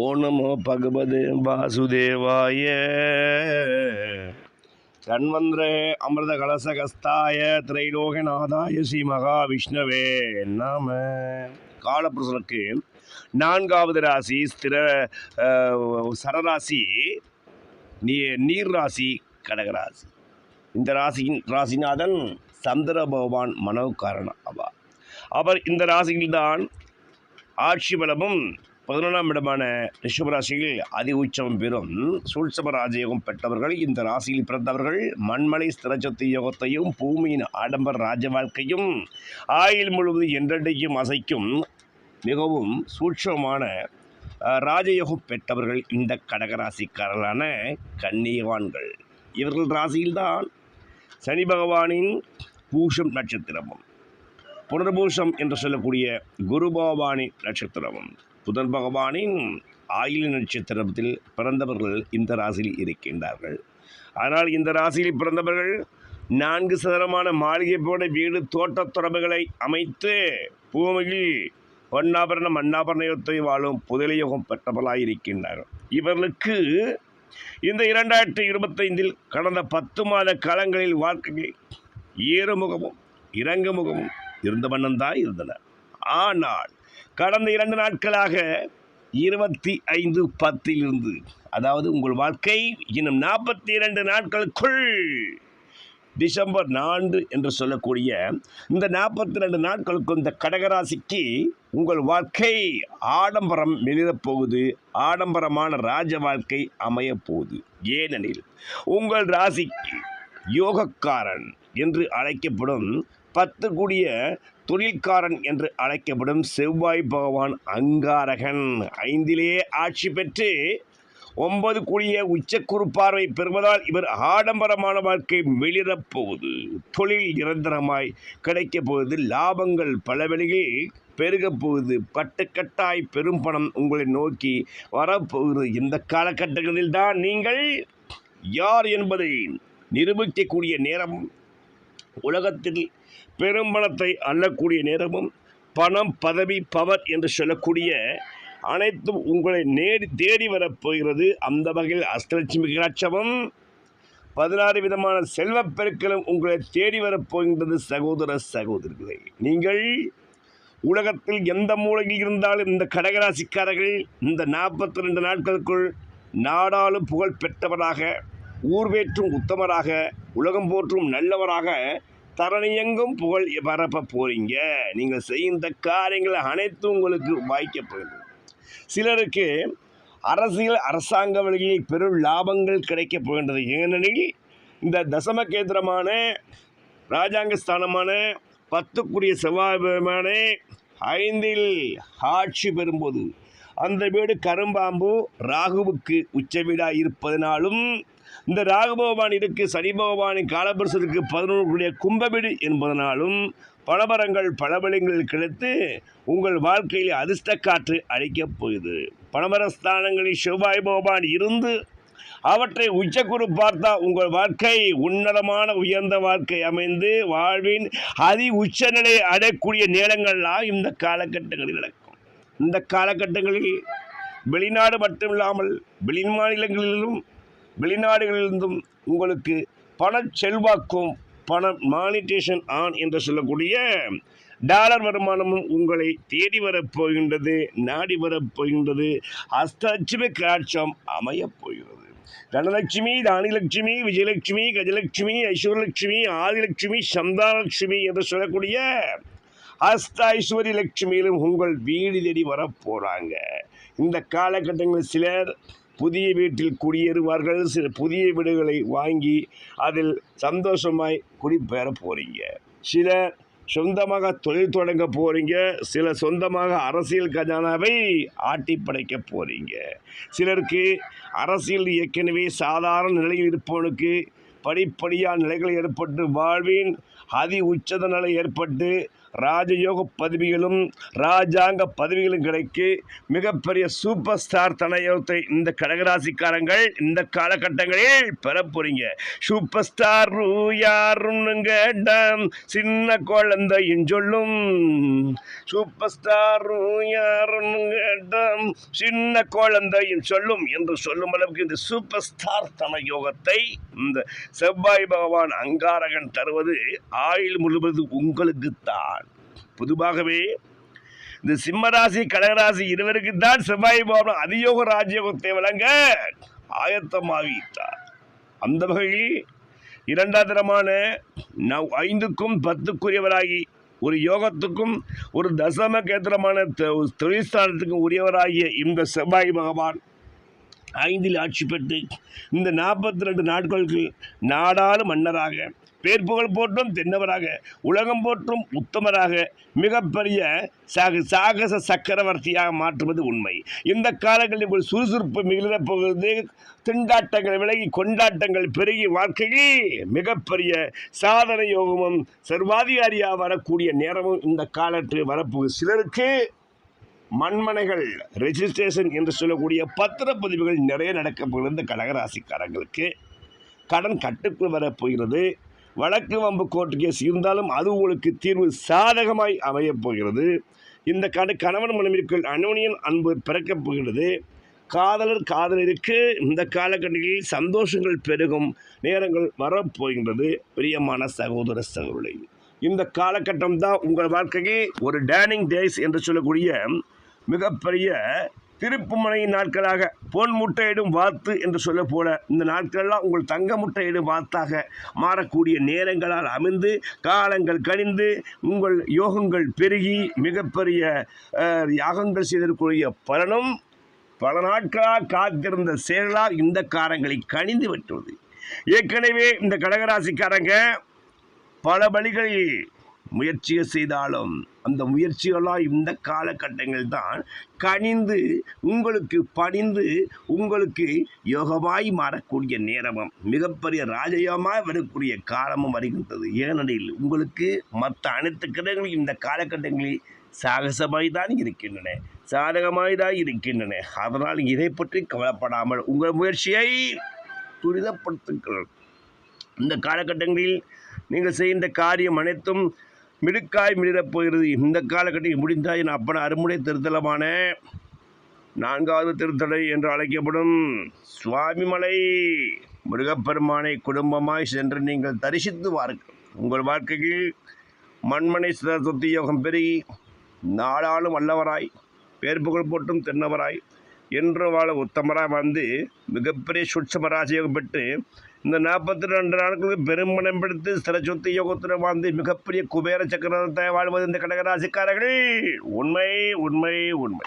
ஓ நமோ பகவதே வாசுதேவாய. தன்வந்திர அமிர்த கலசகஸ்தாய திரைலோகநாதாய ஸ்ரீ மகாவிஷ்ணவே நாம. காலபுருஷனுக்கு நான்காவது ராசி ஸ்திர சரராசி நீ நீர் ராசி கடகராசி இந்த ராசியின் ராசிநாதன் சந்திர பகவான் மனோகாரணம் ஆவார். அவர் இந்த ராசியில்தான் ஆட்சி பலமும் பதினொன்றாம் இடமான ரிஷபராசியில் அதி உச்சம் பெறும். சூழ்சப ராஜயோகம் பெற்றவர்கள் இந்த ராசியில் பிறந்தவர்கள் மண்மலை ஸ்திரச்சத்து யோகத்தையும் பூமியின் ஆடம்பர ராஜ வாழ்க்கையும் ஆயுள் முழுவதும் என்றென்றைக்கும் அசைக்கும் மிகவும் சூட்சமான ராஜயோகம் பெற்றவர்கள் இந்த கடகராசிக்காரர்களான கன்னியவான்கள். இவர்கள் ராசியில்தான் சனி பகவானின் பூஷம் நட்சத்திரமும் புனர்பூஷம் என்று சொல்லக்கூடிய குரு பகவானின் நட்சத்திரமும். புதன் பகவானின் ஆயில நட்சத்திரத்தில் பிறந்தவர்கள் இந்த ராசியில் இருக்கின்றார்கள். ஆனால் இந்த ராசியில் பிறந்தவர்கள் நான்கு சதுரமான மாளிகை போட வீடு தோட்டத் தொடர்புகளை அமைத்து பூமியில் பொன்னாபரண மண்ணாபரணத்தை வாழும் புதலியோகம் பெற்றவர்களாக இருக்கின்றார்கள். இவர்களுக்கு இந்த இரண்டாயிரத்தி இருபத்தைந்தில் கடந்த பத்து மாத காலங்களில் வாழ்க்கையில் ஏறுமுகமும் இறங்குமுகமும் இருந்த வண்ணம்தான் இருந்தன. ஆனால் கடந்த இரண்டு நாட்களாக இருபத்தி ஐந்து பத்திலிருந்து அதாவது உங்கள் வாழ்க்கை இன்னும் நாற்பத்தி இரண்டு நாட்களுக்குள் டிசம்பர் நான்கு என்று சொல்லக்கூடிய இந்த நாற்பத்தி ரெண்டு நாட்களுக்கு இந்த கடகராசிக்கு உங்கள் வாழ்க்கை ஆடம்பரம் மெலிரப் போகுது ஆடம்பரமான ராஜ வாழ்க்கை அமையப் போகுது ஏனெனில் உங்கள் ராசிக்கு யோகக்காரன் என்று அழைக்கப்படும் பத்து கூடிய தொழில்காரன் என்று அழைக்கப்படும் செவ்வாய் பகவான் அங்காரகன். ஐந்திலேயே ஆட்சி பெற்று ஒன்பது கூடிய உச்சக்குறு பார்வை பெறுவதால் இவர் ஆடம்பரமான வாழ்க்கை வெளிரப்போகுது தொழில் நிரந்தரமாய் கிடைக்கப் போகுது. லாபங்கள் பல வழியில் பெருகப் போகுது. பட்டுக்கட்டாய் பெரும் பணம் உங்களை நோக்கி வரப்போகுது. இந்த காலகட்டங்களில் தான் நீங்கள் யார் என்பதை நிரூபிக்கக்கூடிய நேரம் உலகத்தில் பெரும்பணத்தை அள்ளக்கூடிய நேரமும் பணம் பதவி பவர் என்று சொல்லக்கூடிய அனைத்தும் உங்களை நேடி தேடி வரப்போகிறது அந்த வகையில் அஷ்டலட்சுமி கடாட்சமும் பதினாறு விதமான செல்வப்பெருக்களும் உங்களை தேடி வரப்போகின்றது சகோதர சகோதரிகளே. நீங்கள் உலகத்தில் எந்த மூலையில் இருந்தாலும் இந்த கடகராசிக்காரர்கள் இந்த நாற்பத்தி ரெண்டு நாட்களுக்குள் நாடாளும் புகழ் பெற்றவராக ஊர்வேற்றும் உத்தமராக உலகம் போற்றும் நல்லவராக தரணியெங்கும் புகழ் பரப்ப போறீங்க. நீங்கள் செய்கின்ற காரியங்கள் அனைத்தும் உங்களுக்கு வாய்க்கப்படுது சிலருக்கு அரசியல் அரசாங்க வழியில் பெரும் லாபங்கள் கிடைக்கப் போகின்றது. ஏனெனில் இந்த தசம கேந்திரமான ராஜாங்க ஸ்தானமான பத்துக்குரிய செவ்வாய்மான ஐந்தில் ஆட்சி பெறும்போது அந்த வீடு கரும்பாம்பு ராகுவுக்கு உச்ச வீடாக இருப்பதனாலும் இந்த ராகு பகவான் இருக்கு சனி பகவானின் காலபுருஷத்துக்கு பதினொன்று கும்பவிடு என்பதனாலும் பணபரங்கள் பலபலங்கள் கிடைத்து உங்கள் வாழ்க்கையில் அதிர்ஷ்ட காற்று அழிக்கப் போகுது. பணபரஸ்தானங்களில் செவ்வாய் பகவான் இருந்து அவற்றை உச்சக்குறு பார்த்தா உங்கள் வாழ்க்கை உன்னதமான உயர்ந்த வாழ்க்கை அமைந்து வாழ்வின் அதி உச்சநிலை அடையக்கூடிய நேரங்கள்லாம் இந்த காலகட்டங்களில் நடக்கும். இந்த காலகட்டங்களில் வெளிநாடு மட்டுமில்லாமல் வெளி மாநிலங்களிலும் வெளிநாடுகளிலிருந்தும் உங்களுக்கு பண செல்வாக்கும் பண மானிட்டேஷன் ஆன் என்று சொல்லக்கூடிய டாலர் வருமானமும் உங்களை தேடி வரப்போகின்றது நாடி வரப் போகின்றது. அஷ்டலட்சுமி காட்சம் அமையப் போகிறது. தனலட்சுமி தானிலட்சுமி விஜயலட்சுமி கஜலட்சுமி ஐஸ்வர்யலட்சுமி ஆதிலட்சுமி சந்தானலட்சுமி என்று சொல்லக்கூடிய அஸ்த ஐஸ்வர்ய லட்சுமியிலும் உங்கள் வீடு தேடி வரப் போகிறாங்க இந்த காலகட்டங்களில் சிலர் புதிய வீட்டில் குடியேறுவார்கள். சில புதிய வீடுகளை வாங்கி அதில் சந்தோஷமாய் குடிபெற போகிறீங்க சிலர் சொந்தமாக தொழில் தொடங்க போகிறீங்க சில சொந்தமாக அரசியல் கஜானாவை ஆட்டி படைக்க போகிறீங்க சிலருக்கு அரசியல் ஏற்கனவே சாதாரண நிலையில் இருப்பவனுக்கு படிப்படியாக நிலைகள் ஏற்பட்டு வாழ்வின் அதி உச்சத நிலை ஏற்பட்டு ராஜயோக பதவிகளும் ராஜாங்க பதவிகளும் கிடைக்கு. மிகப்பெரிய சூப்பர் ஸ்டார் தனயோகத்தை இந்த கடகராசிக்காரங்கள் இந்த காலகட்டங்களில் பெற போறீங்க. சூப்பர் ஸ்டார் யாருன்னு கேட்டான் சின்ன குழந்தையும் சொல்லும். சூப்பர் ஸ்டார் யாருன்னு கேட்டான் சின்ன குழந்தையும் சொல்லும் என்று சொல்லும் அளவுக்கு இந்த சூப்பர் ஸ்டார் தன யோகத்தை இந்த செவ்வாய் பகவான் அங்காரகன் தருவது ஆயுள் முழுவதும் உங்களுக்குத்தான். பொதுவாகவே இந்த சிம்மராசி கடகராசி இருவருக்கு தான் செவ்வாய் பகவான் அதியோக ராஜயோகத்தை வழங்க ஆயத்தமாகிட்டார் அந்த வகையில் இரண்டாம் தரமான நவ் ஐந்துக்கும் பத்துக்குரியவராகி ஒரு யோகத்துக்கும் ஒரு தசம கேத்திரமான தொ- உரியவராகிய இந்த செவ்வாய் பகவான் ஐந்தில் ஆட்சி பெற்று இந்த நாற்பத்தி ரெண்டு நாட்களுக்கு நாடாளு மன்னராக பேர் புகழ் போற்றும் தென்னவராக உலகம் போற்றும் உத்தமராக மிகப்பெரிய சாக சாகச சக்கரவர்த்தியாக மாற்றுவது உண்மை. இந்த காலங்களில் ஒரு சுறுசுறுப்பு மிகுந்த போகிறது திண்டாட்டங்கள் விலகி கொண்டாட்டங்கள் பெருகி வாழ்க்கையில் மிகப்பெரிய சாதனை யோகமும் சர்வாதிகாரியாக வரக்கூடிய நேரமும் இந்த காலத்தில் வரப்போகுது. சிலருக்கு மண்மனைகள் ரெஜிஸ்ட்ரேஷன் என்று சொல்லக்கூடிய பத்திரப்பதிவுகள் நிறைய நடக்க போகிறது. இந்த கடகராசிக்காரங்களுக்கு கடன் கட்டுக்குள் வரப்போகிறது வழக்கு வம்பு கோர்ட்டு கேஸ் இருந்தாலும் அது உங்களுக்கு தீர்வு சாதகமாய் அமையப் போகிறது. இந்த கட கணவன் மனைவிக்குள் அனோனியன் அன்பு பிறக்கப் போகிறது காதலர் காதலருக்கு இந்த காலகட்டத்தில் சந்தோஷங்கள் பெருகும் நேரங்கள் வரப்போகின்றது பிரியமான சகோதர சகோதரி இந்த காலகட்டம் தான் உங்கள் வாழ்க்கையில் ஒரு டேனிங் டேஸ் என்று சொல்லக்கூடிய மிகப்பெரிய திருப்புமனையின் நாட்களாக பொன் முட்டையிடும் வாத்து என்று சொல்ல போல இந்த நாட்களெல்லாம் உங்கள் தங்க முட்டையிடும் வாத்தாக மாறக்கூடிய நேரங்களால் அமைந்து காலங்கள் கணிந்து உங்கள் யோகங்கள் பெருகி மிகப்பெரிய யாகங்கள் செய்திருக்கக்கூடிய பலனும் பல நாட்களாக காத்திருந்த செயலாக இந்த காரங்களை கணிந்து விட்டுள்ளது. ஏற்கனவே இந்த கடகராசிக்காரங்க பல வழிகளில் முயற்சியை செய்தாலும் அந்த முயற்சிகளாக இந்த காலகட்டங்கள் தான் கனிந்து உங்களுக்கு பணிந்து உங்களுக்கு யோகமாய் மாறக்கூடிய நேரமும் மிகப்பெரிய ராஜயோகமாக வரக்கூடிய காலமும் வருகின்றது. ஏனெனில் உங்களுக்கு மற்ற அனைத்து கிரகங்களும் இந்த காலகட்டங்களில் சாகசமாய் தான் இருக்கின்றன. சாதகமாய் தான் இருக்கின்றன. அதனால் இதை பற்றி கவலைப்படாமல் உங்கள் முயற்சியை துரிதப்படுத்துங்கள். இந்த காலகட்டங்களில் நீங்கள் செய்கின்ற காரியம் அனைத்தும் மிடுக்காய் மிளிரப் போகிறது. இந்த காலகட்டத்தில் முடிந்தால் என் அப்பன அருமுறை திருத்தலமான நான்காவது திருத்தலை என்று அழைக்கப்படும் சுவாமிமலை. முருகப்பெருமானை குடும்பமாய் சென்று நீங்கள் தரிசித்து வாருங்கள். உங்கள் வாழ்க்கையில் மண்மனை சித சொத்து யோகம் பெருகி நாடாளும் வல்லவராய் பேர் புகழ் போட்டும் தென்னவராய் என்று வாழ உத்தமராக வந்து மிகப்பெரிய சுட்சம ராஜயோகம் பெற்று இந்த நாற்பத்தி ரெண்டு நாட்களுக்கு பெருமனம் பிடித்து ஸ்திர சொத்து யோகத்துடன் வாழ்ந்து மிகப்பெரிய குபேர சக்கரத்தை வாழ்வது இந்த கடகராசிக்காரர்கள். உண்மை உண்மை உண்மை.